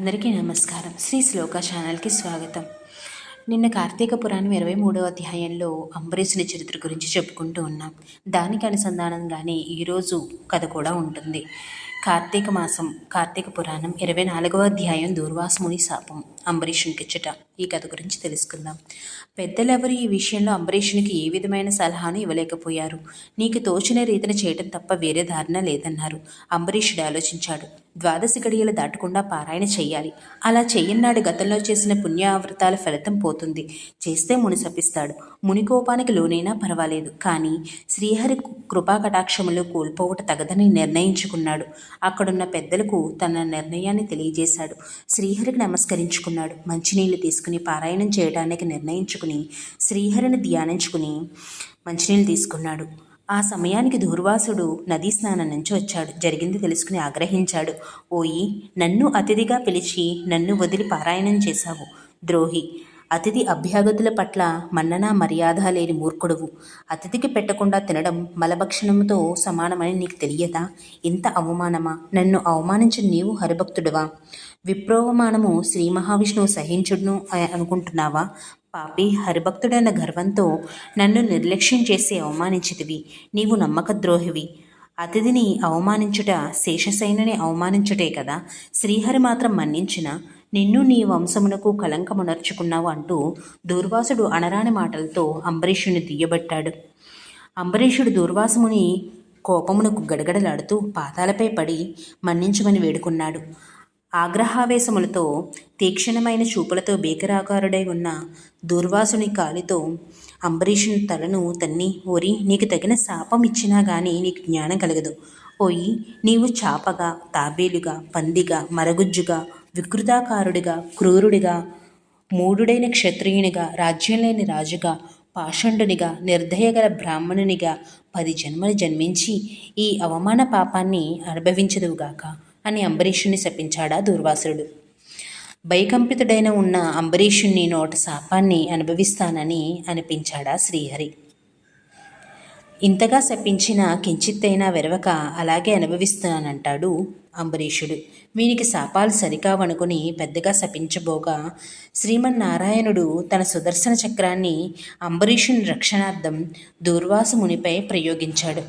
అందరికీ నమస్కారం. శ్రీ శ్లోక ఛానల్కి స్వాగతం. నిన్న కార్తీక పురాణం ఇరవై మూడవ అధ్యాయంలో అంబరీషుని చరిత్ర గురించి చెప్పుకుంటూ ఉన్నాం. దానికి అనుసంధానంగానే ఈరోజు కథ కూడా ఉంటుంది. కార్తీక మాసం కార్తీక పురాణం ఇరవై నాలుగవ అధ్యాయం దూర్వాసముని శాపం అంబరీషునికిచ్చట. ఈ కథ గురించి తెలుసుకుందాం. పెద్దలెవరు ఈ విషయంలో అంబరీషునికి ఏ విధమైన సలహాను ఇవ్వలేకపోయారు? నీకు తోచిన రీతిని చేయటం తప్ప వేరే దారిన లేదన్నారు. అంబరీషుడు ఆలోచించాడు. ద్వాదశి గడియలు దాటకుండా పారాయణ చెయ్యాలి. అలా చెయ్యన్నాడు గతంలో చేసిన పుణ్యావృతాల ఫలితం పోతుంది. చేస్తే ముని శపిస్తాడు. ముని కోపానికి లోనైనా పర్వాలేదు. కానీ శ్రీహరి కృపాకటాక్షములు కోల్పోవుట కోల్పోవట తగదని నిర్ణయించుకున్నాడు. అక్కడున్న పెద్దలకు తన నిర్ణయాన్ని తెలియజేశాడు. శ్రీహరికి నమస్కరించుకున్నాడు. మంచినీళ్ళు తీసుకుని పారాయణం చేయడానికి నిర్ణయించుకుని శ్రీహరిని ధ్యానించుకుని మంచినీళ్ళు తీసుకున్నాడు. ఆ సమయానికి దూర్వాసుడు నదీ స్నానం నుంచి వచ్చాడు. జరిగింది తెలుసుకుని ఆగ్రహించాడు. ఓయి నన్ను అతిథిగా పిలిచి నన్ను వదిలి పారాయణం చేశావు. ద్రోహి అతిథి అభ్యాగతుల పట్ల మన్నన మర్యాద లేని మూర్ఖుడువు. అతిథికి పెట్టకుండా తినడం మలభక్షణంతో సమానమని నీకు తెలియదా? ఇంత అవమానమా? నన్ను అవమానించిన నీవు హరిభక్తుడువా? విప్రోవమానము శ్రీ మహావిష్ణువు సహించుడును అనుకుంటున్నావా? పాపి హరిభక్తుడైన గర్వంతో నన్ను నిర్లక్ష్యం చేసి అవమానించితివి. నీవు నమ్మక ద్రోహివి అతిథిని అవమానించుట శేషసైనని అవమానించుటే కదా? శ్రీహరి మాత్రం మన్నించిన? నిన్ను నీ వంశమునకు కలంకమునర్చుకున్నావు అంటూ దూర్వాసుడు అనరాని మాటలతో అంబరీషుని తీయబట్టాడు అంబరీషుడు దూర్వాసముని కోపమునకు గడగడలాడుతూ పాతాలపై పడి మన్నించమని వేడుకున్నాడు. ఆగ్రహావేశములతో తీక్షణమైన చూపులతో బీకరాకారుడై ఉన్న దూర్వాసుని కాలితో అంబరీషుని తలను తన్ని ఓరి నీకు తగిన శాపం ఇచ్చినా గాని నీకు జ్ఞానం కలగదు. పోయి నీవు చాపగా తాబేలుగా పందిగా మరగుజ్జుగా వికృతాకారుడిగా క్రూరుడిగా మూడుడైన క్షత్రియునిగా రాజ్యం లేని రాజుగా పాషండునిగా నిర్దయగల బ్రాహ్మణునిగా పది జన్మలు జన్మించి ఈ అవమాన పాపాన్ని అనుభవించదువుగాక అని అంబరీషుణ్ణి శపించాడా దూర్వాసుడు భయకంపితుడైన ఉన్న అంబరీషుణ్ణి నోట శాపాన్ని అనుభవిస్తానని అనిపించాడా శ్రీహరి. ఇంతగా శపించిన కించిత్తైనా వెరవక అలాగే అనుభవిస్తానంటాడు అంబరీషుడు. వీనికి శాపాలు సరికావనుకుని పెద్దగా శపించబోగా శ్రీమన్నారాయణుడు తన సుదర్శన చక్రాన్ని అంబరీషుని రక్షణార్థం దూర్వాసమునిపై ప్రయోగించాడు.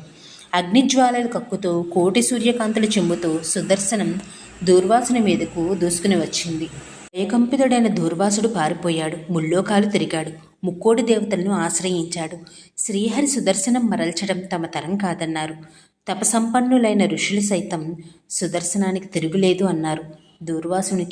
అగ్నిజ్వాలలు కక్కుతూ కోటి సూర్యకాంతులు చెంబుతూ సుదర్శనం దూర్వాసుని మీదకు దూసుకుని వచ్చింది. ఏకంపితుడైన దూర్వాసుడు పారిపోయాడు. ముల్లోకాలు తిరిగాడు. ముక్కోడి దేవతలను ఆశ్రయించాడు. శ్రీహరి సుదర్శనం మరల్చడం తమ తరం కాదన్నారు. తపసంపన్నులైన ఋషులు సైతం సుదర్శనానికి తిరుగులేదు అన్నారు. దూర్వాసునికి